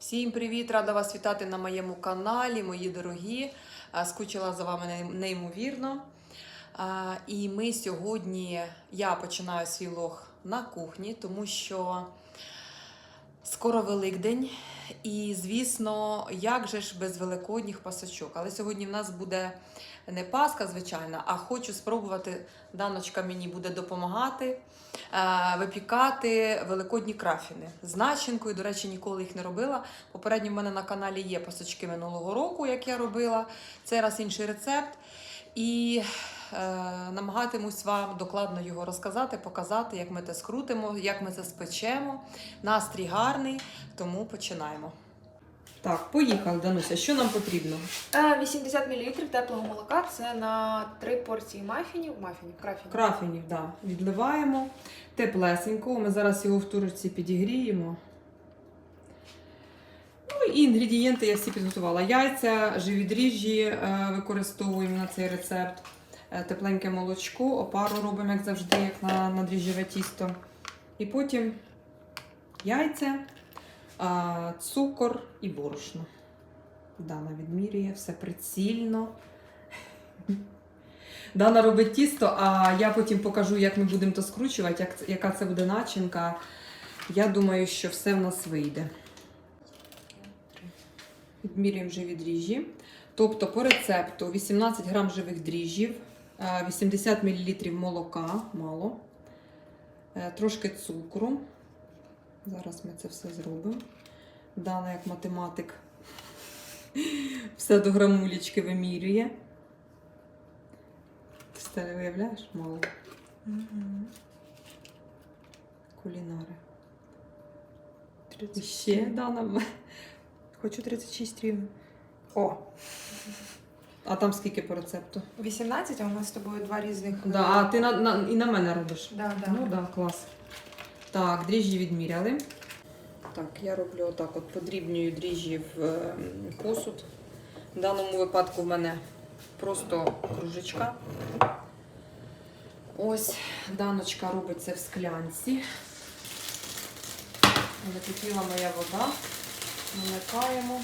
Всім привіт! Рада вас вітати на моєму каналі, мої дорогі. Скучила за вами неймовірно. І ми сьогодні я починаю свій лог на кухні, тому що скоро Великдень. І, звісно, як же ж без великодніх пасочок. Але сьогодні в нас буде не Пасха, звичайно, а хочу спробувати. Даночка мені буде допомагати е, випікати великодні крафіни з начинкою. До речі, ніколи їх не робила. Попередньо в мене на каналі є пасочки минулого року, як я робила. Цей раз інший рецепт. І намагатимусь вам докладно його розказати, показати, як ми це скрутимо, як ми це спечемо. Настрій гарний, тому починаємо. Так, поїхали, Дануся. Що нам потрібно? Е, 80 мл теплого молока це на 3 порції мафінів. Мафінів, крафінів. Крафінів, да, відливаємо теплесенько. Ми зараз його в турочці підігріємо. Ну і інгредієнти я всі підготувала. Яйця, живі дріжджі е, використовуємо на цей рецепт. Е, Тепленьке молочко, опару робимо, як завжди, як на, на дріжджеве тісто. І потім яйця, цукор і борошно. Дана відмірює все прицільно. Дана робить тісто, а я потім покажу, як ми будемо то скручувати, як, яка це буде начинка. Я думаю, що все в нас вийде. Відмірюємо живі дріжджі. Тобто по рецепту 18 грам живих дріжджів, 80 мл молока, мало, е, трошки цукру. Зараз ми це все зробимо. Дана, як математик, все до грамулечки вимірює. Ти не виявляєш? Мало. Мгм. Кулінари. І ще Дана. Хочу 36 рівно. О, А там скільки по рецепту? 18, а у нас з тобою два різних. Да, а ти на, на, і на мене робиш. Да, да. Ну так, да, клас. Так, дріжджі відміряли. Так, я роблю отак от подрібнюю дріжджі в е, посуд. В даному випадку в мене просто кружечка. Ось даночка робить це в склянці. Закипіла моя вода. Намикаємо.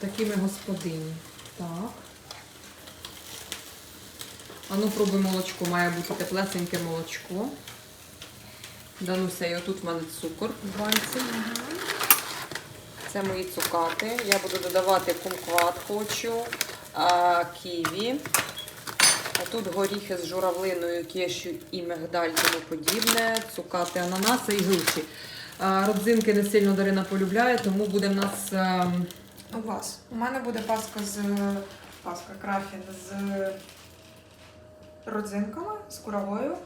Такими господині. Так. А ну пробуй молочко, має бути теплесеньке молочко. Дануся, і отут в мене цукор в банці. Це мої цукати. Я буду додавати кумкват хочу, а, ківі. А тут горіхи з журавлиною, кешю і мигдаль, тому подібне. Цукати, ананаси і груші. Родзинки не сильно Дарина полюбляє, тому буде в нас ем, У вас. У мене буде паска з паска крафін з родзинками, з куровою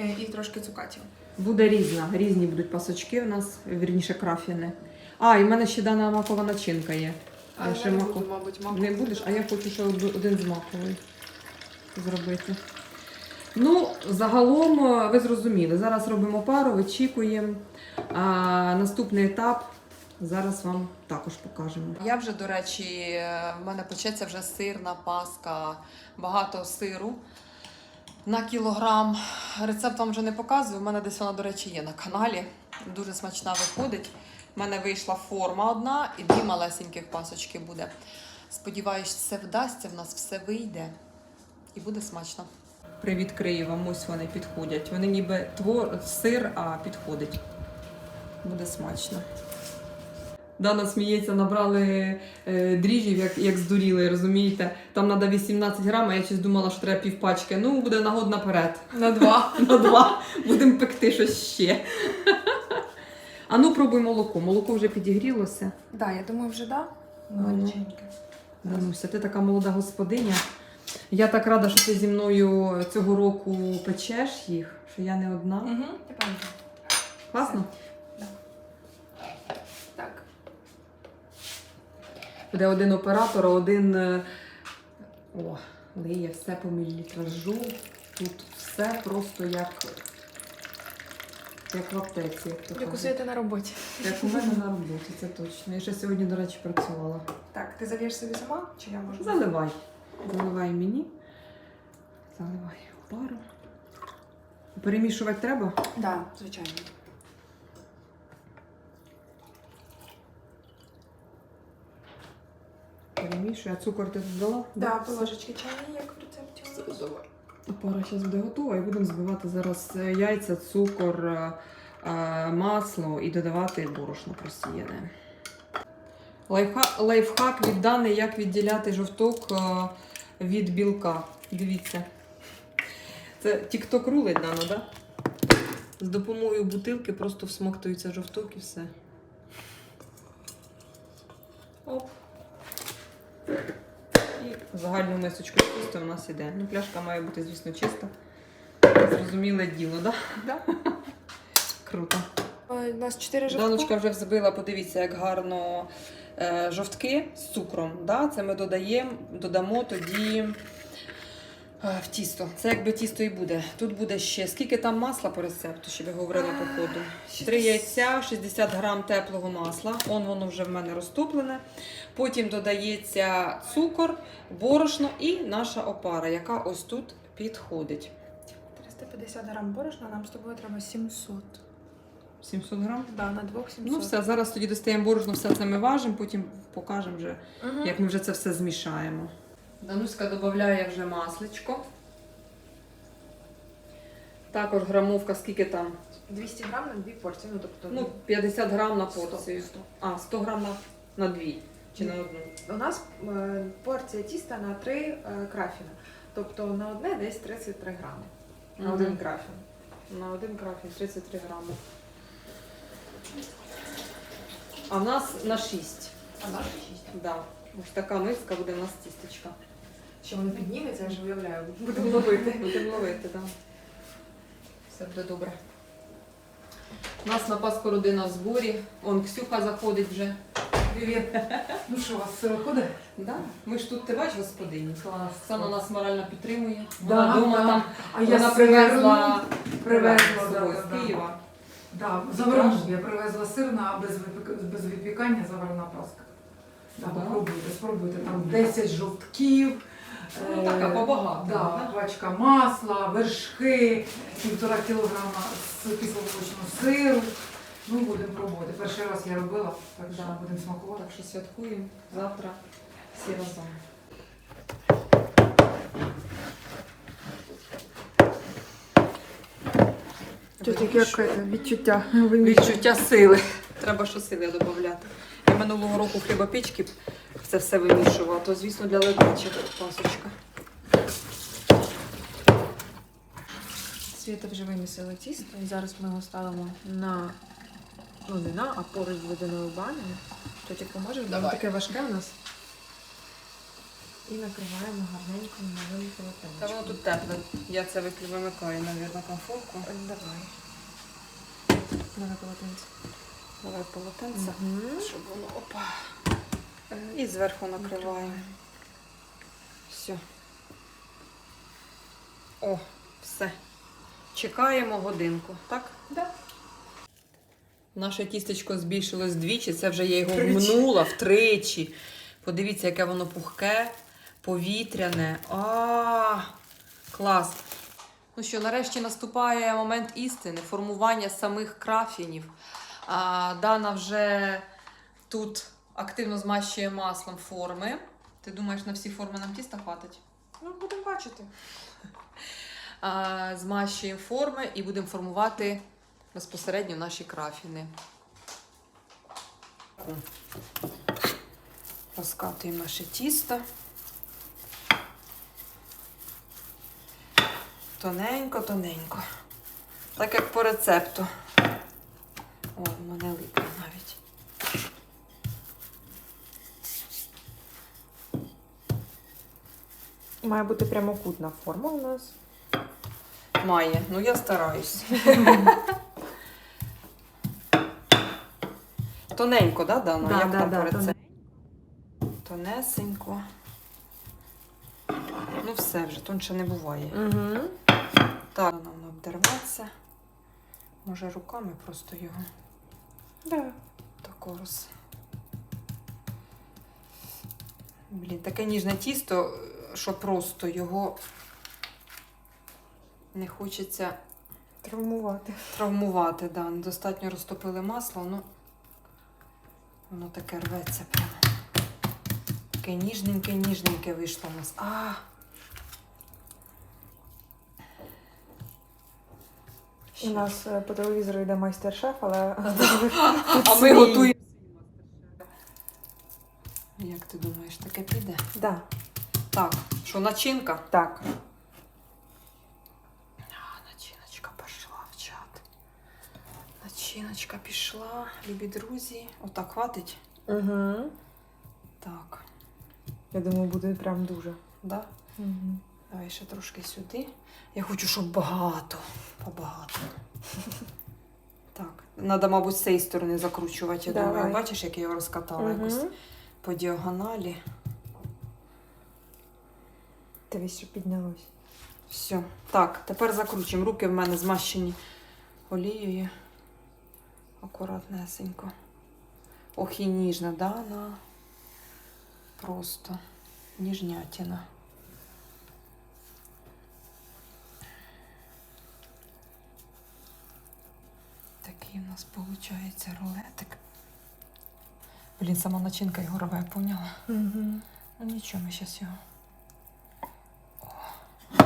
е, і трошки цукатів. Буде різна. Різні будуть пасочки у нас, вірніше крафіни. А, і в мене ще дана макова начинка є. А Я ще не маку- буду, мабуть, маку. Не будеш, а я хочу ще один з маковий зробити. Ну, загалом е, ви зрозуміли. Зараз робимо пару, вичікуємо. А, наступний етап зараз вам також покажемо. Я вже, до речі, в мене печеться вже сирна паска, багато сиру на кілограм. Рецепт вам вже не показую. У мене десь вона, до речі, є на каналі. Дуже смачна виходить. У мене вийшла форма одна і дві малесеньких пасочки буде. Сподіваюсь, все вдасться, в нас все вийде і буде смачно. Привідкрию вам, ось вони підходять. Вони ніби твор, сир, а підходить. Буде смачно. Дана сміється, набрали е, дріжджів, як, як здуріли, розумієте? Там треба 18 грам, а я щось думала, що треба півпачки. Ну, буде нагод наперед. На два. На два. Будемо пекти щось ще. А ну пробуй молоко. Молоко вже підігрілося. Да, я думаю, вже да. Ну, Дануся, ти така молода господиня. Я так рада, що ти зі мною цього року печеш їх, що я не одна. Угу. Класно? Так. Буде один оператор, а один. е, О, лиє все по мілітражу. Тут все просто як, як в аптеці. Як, усити на роботі. як у мене на роботі, це точно. Я ще сьогодні, до речі, працювала. Так, ти зав'єш собі сама, чи я можу? Заливай. Заливай мені. Заливай пару. Перемішувати треба? Так, да, звичайно. Перемішую, а цукор ти тут дала? Да, по ложечки чайні, як в рецепті у нас. Пара зараз буде готова і будемо збивати зараз е, яйця, цукор, е, е, масло і додавати борошно просіяне. Лайфхак, лайфхак від Дани, як відділяти жовток е, від білка. Дивіться. Це тік-ток рулить Дана, так? Да? З допомогою бутилки просто всмоктується жовток і все. Оп. І загальну мисочку чисто у нас іде. Ну, пляшка має бути, звісно, чиста. Зрозуміле діло, так? Да. Круто. Е, У нас 4 жовтки. Даночка вже взбила, подивіться, як гарно е, жовтки з цукром. Да? Це ми додаємо, додамо тоді в тісто. Це якби тісто і буде. Тут буде ще скільки там масла по рецепту, щоб я говорила по ходу. Три яйця, 60 грам теплого масла. Он воно вже в мене розтоплене. Потім додається цукор, борошно і наша опара, яка ось тут підходить. 350 грам борошна, нам з тобою треба 700. 700 грам. Да, на двох 700. Ну все, зараз тоді достаємо борошно, все це ми важимо, потім покажемо вже. Мгм. як ми вже це все змішаємо. Дануська додає вже масличко. Також грамовка, скільки там? 200 грам на дві порції, ну тобто Ну, 50 грам на 100, порцію. 100. А, 100 грам на, на дві чи на одну. У нас е, порція тіста на 3 е, крафіна. Тобто на одне десь 33 грами. На Мгм. один крафін. На один крафін 33 грами. А в нас на 6. А наш 6. Да. Ось така миска буде у нас тістечка. Що воно підніметься, я ж уявляю. Будемо ловити. Будемо ловити, так. Все буде добре. У нас на Пасху родина в зборі. Он Ксюха заходить вже. Привіт. Ну що, у вас все виходить? Да. Ми ж тут ти бачиш господині. Клас. Оксана нас морально підтримує. Да, Вона вдома да. там А я вона привезла привезла з да, собою да, з да. Києва. Да, заверну. Я привезла сирна без, випік... без випікання заварена паска. Да, Да. Попробуйте, спробуйте. Там 10 жовтків. Ну, е, така побагато, Да, да? пачка масла, вершки, півтора кілограма з кисломолочного сиру. Ну, будемо пробувати. Перший раз я робила, так що Да. будемо смакувати. Так що святкуємо завтра всі разом. Тут яке відчуття. Відчуття сили. Треба що сили додати. Я минулого року хлібопічки це все вимішувала, то звісно для ледачі пасочка. Світа вже вимісила тісто, і зараз ми його ставимо на ну не на, а поруч з водяною банею. То тільки поможеш, воно таке важке у нас. І накриваємо гарненько на новим полотенчиком. Та воно тут тепле. Я це виклю- вимикаю, мабуть, комфорку. Давай. Давай полотенце. Давай полотенце, Мгм. щоб воно опа. І зверху накриваємо. Все. О, все. Чекаємо годинку, так? Да. Наше тістечко збільшилось двічі, це вже я його Втричі. вмнула втричі. Подивіться, яке воно пухке, повітряне. А, клас. Ну що, нарешті наступає момент істини, формування самих крафінів. А, Дана вже тут активно змащує маслом форми. Ти думаєш, на всі форми нам тіста хватить? Ну, будемо бачити. А, Змащуємо форми і будемо формувати безпосередньо наші крафіни. Розкатуємо наше тісто. Тоненько, тоненько. Так як по рецепту. О, в мене липне Має бути прямокутна форма у нас. Має, ну я стараюсь. Тоненько, да, Дана? Да, Як да, там да, по рецепту? Тонесенько. Ну все вже, тонше не буває. Угу. Так, нам обдерветься. Може руками просто його Да. тако роз. Блін, таке ніжне тісто, що просто його не хочеться Травмувати. травмувати. Да. Недостатньо розтопили масло, ну воно таке рветься прямо. Таке ніжненьке, ніжненьке вийшло у нас. А! У нас е, по телевізору йде майстер-шеф, але А ми готуємо. Як ти думаєш, таке піде? Да, Так, що начинка? так. А, начиночка пішла в чат. Начиночка пішла, любі друзі. Отак хватить? Угу. Так, Я думаю, буде прям дуже. да? Угу. Давай ще трошки сюди. Я хочу, щоб багато. Побагато. Так. Треба, мабуть, з цієї сторони закручувати. Я Давай. думаю, бачиш, як я його розкатала якось Угу. по діагоналі. Дивись, що піднялось. Все. Так, тепер закручуємо. Руки в мене змащені олією. Акуратнесенько. Ох, і ніжна, да? Вона просто ніжнятина. Такий у нас виходить рулетик. Блін, сама начинка його рве, поняла? Угу. Ну нічого, ми зараз його. О.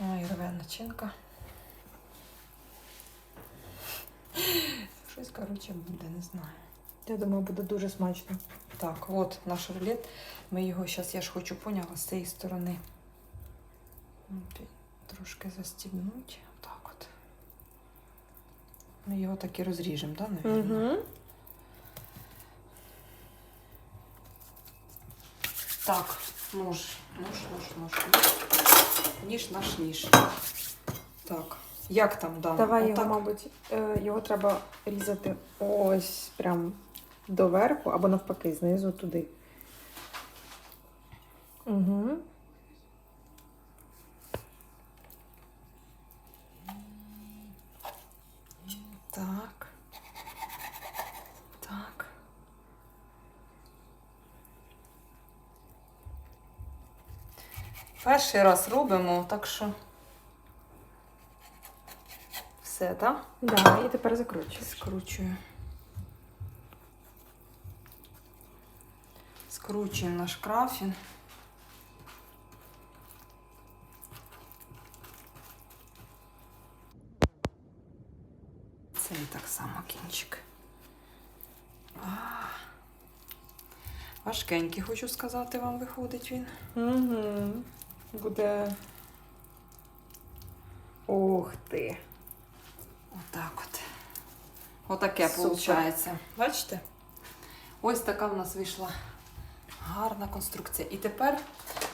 Ой, рве начинка. Щось, коротше, буде, не знаю. Я думаю, буде дуже смачно. Так, от наш рулет. Ми його зараз, я ж хочу поняла, з цієї сторони. Трошки застібнути. Так от. Ми його так і розріжемо, так, да, навірно? Угу. Так, нож, нож, нож, нож, ніж. Ніж наш ніж. Так. Як там, дано? Давай його, Отак? мабуть, е, його треба різати ось прям доверху або навпаки, знизу туди. Угу. Так. Так. Перший раз робимо, так що. Все, так? Да, і тепер закручуєш. Скручую. Скручуємо наш крафін. Це і так само кінчик. Важкенький, хочу сказати, вам виходить він. Угу. Буде. Ух ти. Отак от. Отаке Супер. виходить. Бачите? Ось така в нас вийшла гарна конструкція. І тепер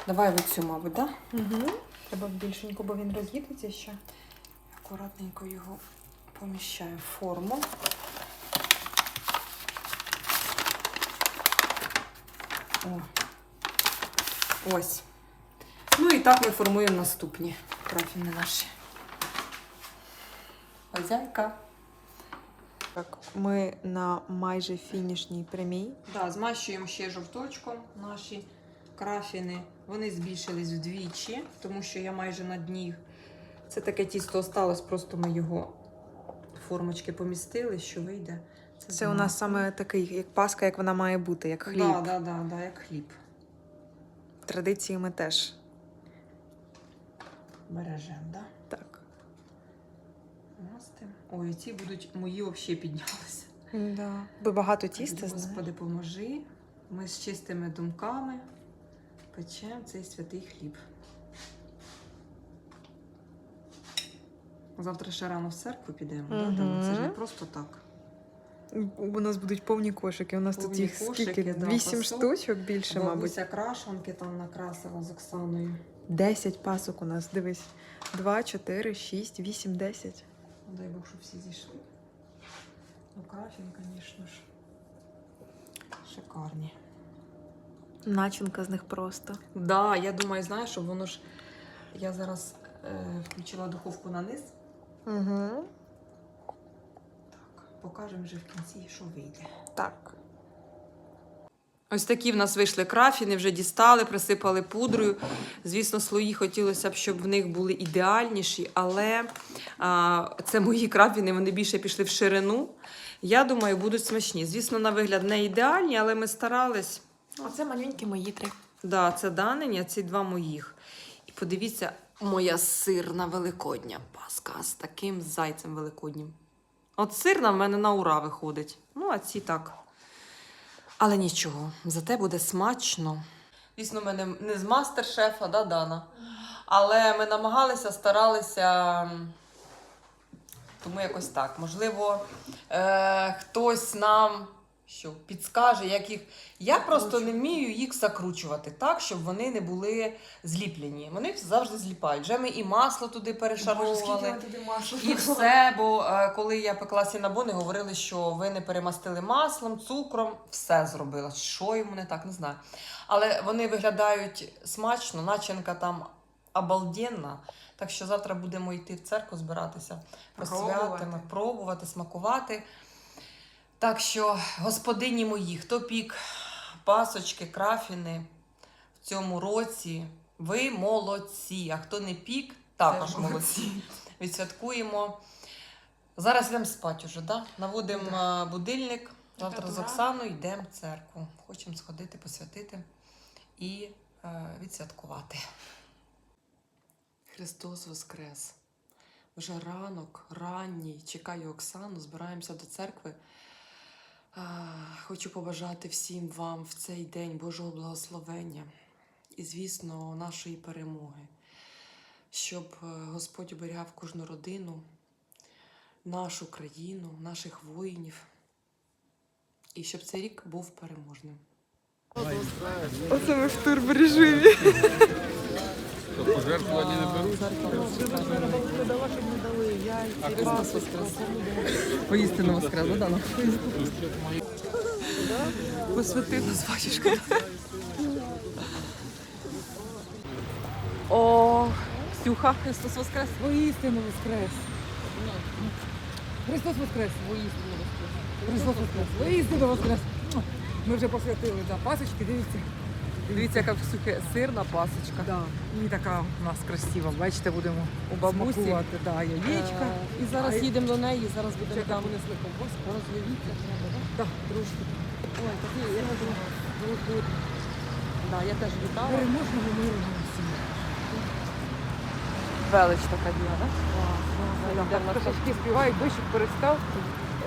давай в цю, мабуть, да? Угу. Треба більшенько, бо він роз'їдеться ще. Акуратненько його поміщаю в форму. О. Ось. Ну і так ми формуємо наступні крафіни наші. Хозяйка. Так, ми на майже фінішній прямій. Да, змащуємо ще жовточком наші крафіни. Вони збільшились вдвічі, тому що я майже на дні. Це таке тісто осталось, просто ми його формочки помістили, що вийде. Це у нас саме такий, як паска, як вона має бути, як хліб. Да, да, да, да, як хліб. Традиції ми теж. Бережемо, да? Так. Мастимо. Ой, ці будуть мої взагалі піднялися. Да. Бо багато тіста, знаєш. Господи, поможи. Ми з чистими думками печемо цей святий хліб. Завтра ще рано в церкву підемо, да, Мгм. Дана? Це ж не просто так. У нас будуть повні кошики. У нас тут їх кошики, скільки? да, пасок. штучок більше, мабуть. Бабуся крашанки там накрасила з Оксаною. Десять пасок у нас. Дивись. Два, чотири, шість, вісім, десять. Ну, Дай Бог, щоб всі зійшли. Ну, крафін, звісно ж. Шикарні. Начинка з них просто. Да, я думаю, знаєш, щоб воно ж. Я зараз е, включила духовку на низ. Угу. Так, покажемо вже в кінці, що вийде. Так. Ось такі в нас вийшли крафіни, вже дістали, присипали пудрою. Звісно, слої хотілося б, щоб в них були ідеальніші, але а, це мої крафіни, вони більше пішли в ширину. Я думаю, будуть смачні. Звісно, на вигляд не ідеальні, але ми старались. Оце маленькі мої три. Да, це данині, а ці два моїх. І подивіться, моя сирна великодня паска з таким зайцем великоднім. От сирна в мене на ура виходить. Ну, а ці так. Але нічого, зате буде смачно. Звісно, ми мене не з мастер-шефа, да, Дана. Але ми намагалися, старалися. Тому якось так. Можливо, е- хтось нам що, підскаже, як їх. Я просто не вмію їх закручувати так, щоб вони не були зліплені. Вони завжди зліпають. Вже ми і масло туди перешаровували. І все, бо е, коли я пекла сінабони, говорили, що ви не перемастили маслом, цукром, все зробила. Що йому не так, не знаю. Але вони виглядають смачно, начинка там обалденна. Так що завтра будемо йти в церкву збиратися, Пробувати. пробувати, смакувати. Так що, господині мої, хто пік пасочки, крафіни в цьому році, ви молодці. А хто не пік, також Теж молодці. Відсвяткуємо. Зараз йдемо спати вже, да? наводимо е, будильник. Завтра з. Оксаною йдемо в церкву. Хочемо сходити, посвятити і е, відсвяткувати. Христос Воскрес! Вже ранок, ранній, чекаю Оксану, збираємося до церкви. Хочу побажати всім вам в цей день Божого благословення і, звісно, нашої перемоги, щоб е, Господь оберігав кожну родину, нашу країну, наших воїнів, і щоб цей рік був переможним. Оце ми в турборежимі. Пожертвування не беруть. Воскрес! Поїстину Воскрес, да, Дана? Посвяти нас, батюшка. О, Ксюха, Христос Воскрес! Воістину воскрес. Христос воскрес. Воістину Воскрес! Христос воскрес. Воістину воскрес. Ми вже посвятили да, пасочки, дивіться. Дивіться, яка Ксюхи сирна пасочка. Да. І така у нас красива. Бачите, будемо У бабусі. смакувати. Да, яєчка. Е, І зараз А, їдемо до неї, зараз будемо Чекай, там. понесли ковбаску. Розвивіться треба, так? Да, трошки. Ой, такі, я не думаю. Да, я теж вітала. Переможного миру нам всім. Велич така діла, так? Так, Пташечки співають, дощик перестав.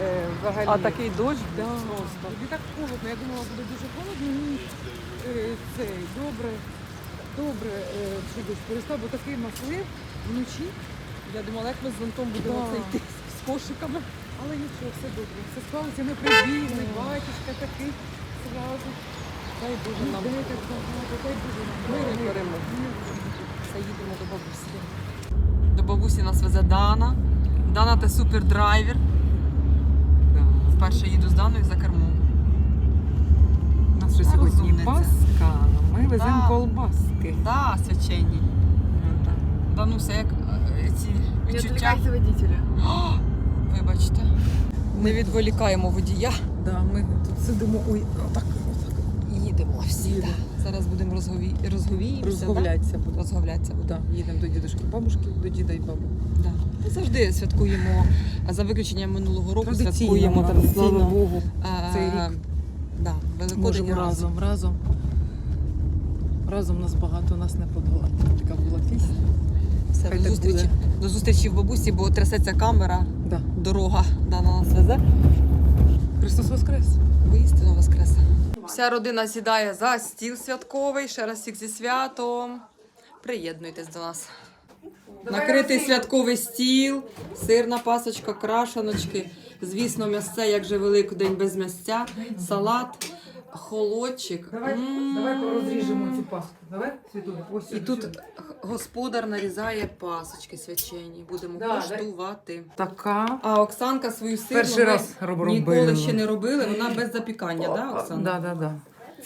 Е, взагалі. А такий дощ Да. просто. Тобі так холодно. Я думала, буде дуже холодно. Ні, е, цей, добре, добре, е, що дощ перестав, бо такий наслив вночі. Я думала, як ми з зонтом будемо Да. це йти з кошиками. Але нічого, все добре. Все склалося, ми прибігли, батюшка такий зразу. Дай Боже нам Людей так багато, дай Боже нам. миру і перемоги. Все їдемо до бабусі. До бабусі нас везе Дана. Дана ти супер драйвер. Вперше їду з Даною за кермом. У нас вже Та сьогодні. Пасха, ми веземо Да. колбаски. Да, свяченні. Дануся, як е, ці відчуття. водителя. О, Вибачте. Ми відволікаємо водія. Да, ми тут сидимо, ой, отак, отак. Їдемо всі. Їдемо. Да. Зараз будемо розгові... розговіємося. Розговлятися Да? будемо. Розговлятися будемо. Да, їдемо до дідушки бабушки, до діда і баби. Да. Ми завжди святкуємо, за виключенням минулого року святкуємо Традиційно, слава Богу, цей рік. Да, Великодень разом. разом, разом. Разом нас багато, нас не подолати. Така була пісня. Все, Хай до так зустрічі. буде. До зустрічі в бабусі, бо трясеться камера, Да. дорога Дана нас везе. Христос Воскрес! Воістину воскресе. Вся родина сідає за стіл святковий. Ще раз всіх зі святом. Приєднуйтесь до нас. Накритий святковий стіл, сирна пасочка, крашаночки. Звісно, м'ясце, як же Великдень без м'ясця, салат, холодчик. Давай, М. давай розріжемо цю паску. Давай, Світуля, ось І сюди, тут сюди. господар нарізає пасочки свячені. Будемо Да, коштувати. Така. А Оксанка свою сирну Перший ми раз ніколи ще не робили. Вона без запікання, да, Оксана? Да, да, да.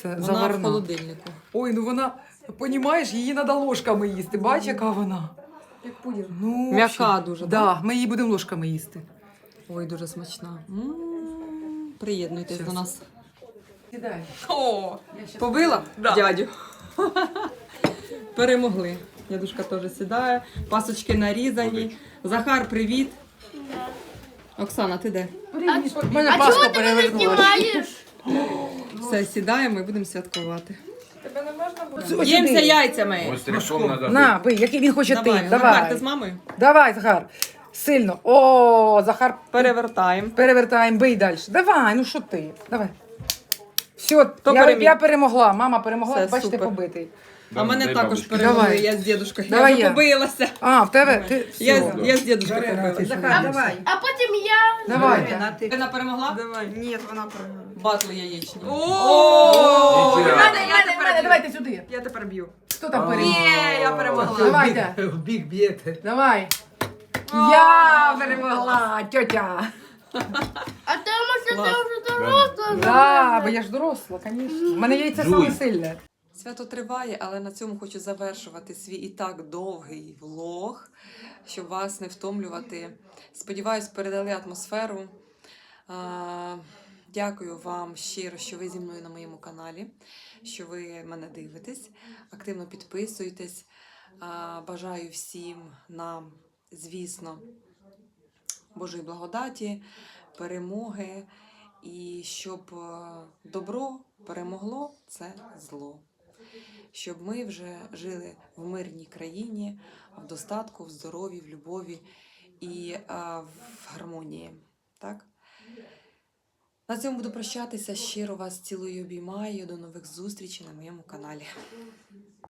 Це Вона в заварна. холодильнику. Ой, ну вона, понімаєш, її треба ложками їсти. Бач, яка вона. Як пудінг. Ну, М'яка взагалі. дуже, Да, ми її будемо ложками їсти. Ой, дуже смачна. Приєднуйтесь Щас. до нас. Сідай. О, Я побила Да. дядю. Перемогли. Дядушка теж сідає, пасочки нарізані. Захар, привіт. Оксана, ти де? Привіт. У мене паска перевернулася. Знімаєш? Все, сідаємо і будемо святкувати. Ось яйцями. Ось. На, бий, який він хоче Давай, ти. Захар, ти Давай. з мамою? Давай, Захар. Сильно. О, Захар, Перевертаємо. перевертаємо, бий далі. Давай, ну що ти? Давай. Все, я, переміг? я перемогла. Мама перемогла, Все, бачите, супер. побитий. А мене також. Давай. я з дідушкою. Давай я я. побилася. А, в тебе? Ти... Я, я з дідушкою побилася. Захар, давай. А потім я. Давайте. Вона перемогла? Давай. Ні, вона програла. Батли яєчні. О! Нічого. Мене, мене, мене, давайте сюди. Я тепер б'ю. Хто там переміг? Ні, я перемогла. Давайте. В бік б'єте. Давай. Я перемогла, тьотя. А тому що ти вже доросла. Да, бо я ж доросла, звісно. У мене яйце саме сильне. Свято триває, але на цьому хочу завершувати свій і так довгий влог, щоб вас не втомлювати. Сподіваюсь, передали атмосферу. Дякую вам щиро, що ви зі мною на моєму каналі, що ви мене дивитесь, активно підписуєтесь. Бажаю всім нам, звісно, Божої благодаті, перемоги і щоб е, добро перемогло це зло. Щоб ми вже жили в мирній країні, в достатку, в здоров'ї, в любові і в гармонії. Так? На цьому буду прощатися. Щиро вас цілую обіймаю. До нових зустрічей на моєму каналі.